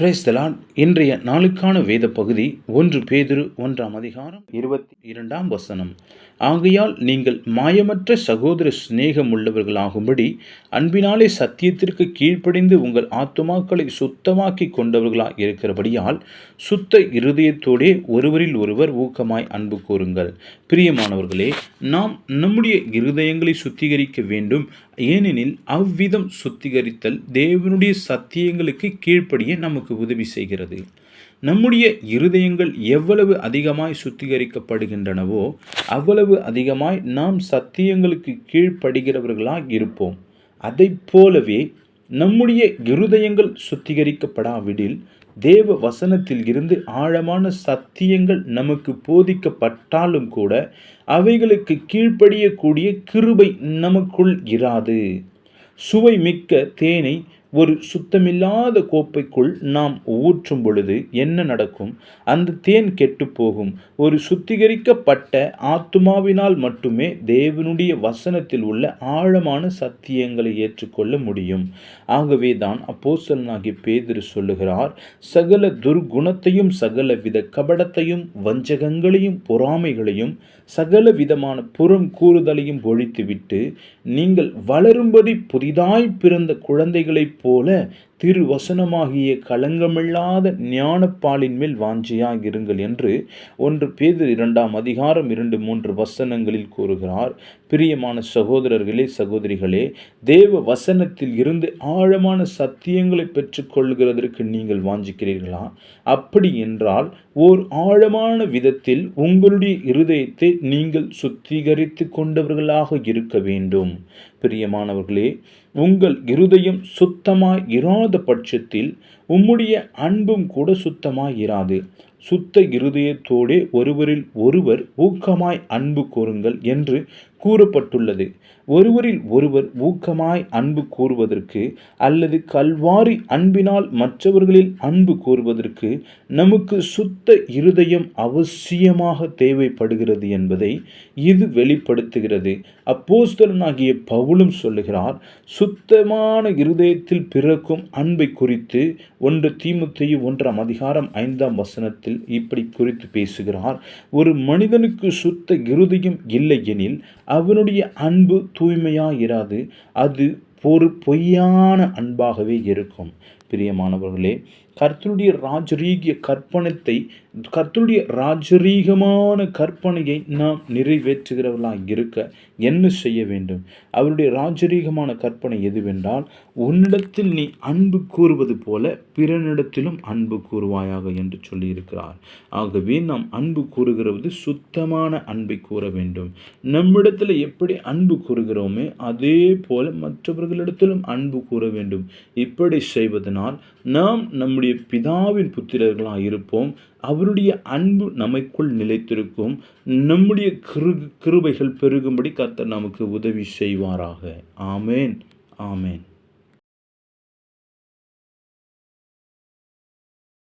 பிரைஸ்தலான் இன்றைய நாளுக்கான வேத பகுதி ஒன்று பேதுரு ஒன்றாம் அதிகாரம் இருபத்தி இரண்டாம் வசனம். ஆகையால் நீங்கள் மாயமற்ற சகோதர சிநேகம் உள்ளவர்களாகும்படி அன்பினாலே சத்தியத்திற்கு கீழ்ப்படிந்து உங்கள் ஆத்துமாக்களை சுத்தமாக்கி கொண்டவர்களாக இருக்கிறபடியால் சுத்த இருதயத்தோடே ஒருவரில் ஒருவர் ஊக்கமாய் அன்பு கூறுங்கள். பிரியமானவர்களே நாம் நம்முடைய இருதயங்களை சுத்திகரிக்க வேண்டும். ஏனெனில் அவ்விதம் சுத்திகரித்தல் தேவனுடைய சத்தியங்களுக்கு கீழ்ப்படிய நமக்கு உதவி செய்கிறது. நம்முடைய இருதயங்கள் எவ்வளவு அதிகமாய் சுத்திகரிக்கப்படுகின்றனவோ அவ்வளவு அதிகமாய் நாம் சத்தியங்களுக்கு கீழ்ப்படுகிறவர்களாக இருப்போம். அதை போலவே நம்முடைய இருதயங்கள் சுத்திகரிக்கப்படாவிடில் தேவ வசனத்தில் இருந்து ஆழமான சத்தியங்கள் நமக்கு போதிக்கப்பட்டாலும் கூட அவைகளுக்கு கீழ்ப்படியக்கூடிய கிருபை நமக்குள் இராது. சுவை மிக்க தேனை ஒரு சுத்தமில்லாத கோப்பைக்குள் நாம் ஊற்றும் பொழுது என்ன நடக்கும்? அந்த தேன் கெட்டு போகும். ஒரு சுத்திகரிக்கப்பட்ட ஆத்துமாவினால் மட்டுமே தேவனுடைய வசனத்தில் உள்ள ஆழமான சத்தியங்களை ஏற்றுக்கொள்ள முடியும். ஆகவே தான் அப்போசலனாகி பேதிரு சொல்லுகிறார் சகல துர்குணத்தையும் சகல வித கபடத்தையும் வஞ்சகங்களையும் பொறாமைகளையும் சகல விதமான புறம் கூறுதலையும் ஒழித்துவிட்டு நீங்கள் வளரும்படி புதிதாய் பிறந்த குழந்தைகளைப் போல திருவசனமாகிய களங்கமில்லாத ஞானப்பாலின் மேல் வாஞ்சியாக இருங்கள் என்று ஒன்று பேது இரண்டாம் அதிகாரம் இரண்டு மூன்று வசனங்களில் கூறுகிறார். பிரியமான சகோதரர்களே சகோதரிகளே தேவ வசனத்தில் இருந்து ஆழமான சத்தியங்களை பெற்றுக்கொள்கிறதற்கு நீங்கள் வாஞ்சிக்கிறீர்களா? அப்படி என்றால் ஓர் ஆழமான விதத்தில் உங்களுடைய இருதயத்தை நீங்கள் சுத்திகரித்து கொண்டவர்களாக இருக்க வேண்டும். பிரியமானவர்களே உங்கள் இருதயம் சுத்தமாய் இராத பட்சத்தில் உம்முடைய அன்பும் கூட சுத்தமாக இராது சுத்த இருதயத்தோடே ஒருவரில் ஒருவர் ஊக்கமாய் அன்பு கூறுங்கள் என்று கூறப்பட்டுள்ளது. ஒருவரில் ஒருவர் ஊக்கமாய் அன்பு கூறுவதற்கு அல்லது கல்வாரி அன்பினால் மற்றவர்களில் அன்பு கூறுவதற்கு நமக்கு சுத்த இருதயம் அவசியமாக தேவைப்படுகிறது என்பதை இது வெளிப்படுத்துகிறது. அப்போஸ்தலனாகிய பவுலும் சொல்லுகிறார் சுத்தமான இருதயத்தில் பிறக்கும் அன்பை குறித்து ஒன்று தீமுத்தையும் ஒன்றாம் அதிகாரம் ஐந்தாம் வசனத்தில் இப்படி குறித்து பேசுகிறார். ஒரு மனிதனுக்கு சுத்த இருதயம் இல்லை எனில் அவனுடைய அன்பு தூய்மையாக இராது அது ஒரு பொய்யான அன்பாகவே இருக்கும். பிரியமானவர்களே கர்த்தருடைய ராஜரீகிய கற்பனத்தை கர்த்தருடைய ராஜரீகமான கற்பனையை நாம் நிறைவேற்றுகிறவர்களாக இருக்க என்ன செய்ய வேண்டும்? அவருடைய ராஜரீகமான கற்பனை எதுவென்றால் உன்னிடத்தில் நீ அன்பு கூறுவது போல பிறனிடத்திலும் அன்பு கூறுவாயாக என்று சொல்லியிருக்கிறார். ஆகவே நாம் அன்பு கூறுகிறது சுத்தமான அன்பை கூற வேண்டும். நம்மிடத்தில் எப்படி அன்பு கூறுகிறோமே அதே போல மற்றவர்களிடத்திலும் அன்பு கூற வேண்டும். இப்படி அதனால் நாம் நம்முடைய பிதாவின் புத்திரர்களாக இருப்போம். அவருடைய அன்பு நமக்குள் நிலைத்திருக்கும். நம்முடைய கிரு கிருபைகள் பெருகும்படி கர்த்தர் நமக்கு உதவி செய்வாராக. ஆமேன். ஆமேன்.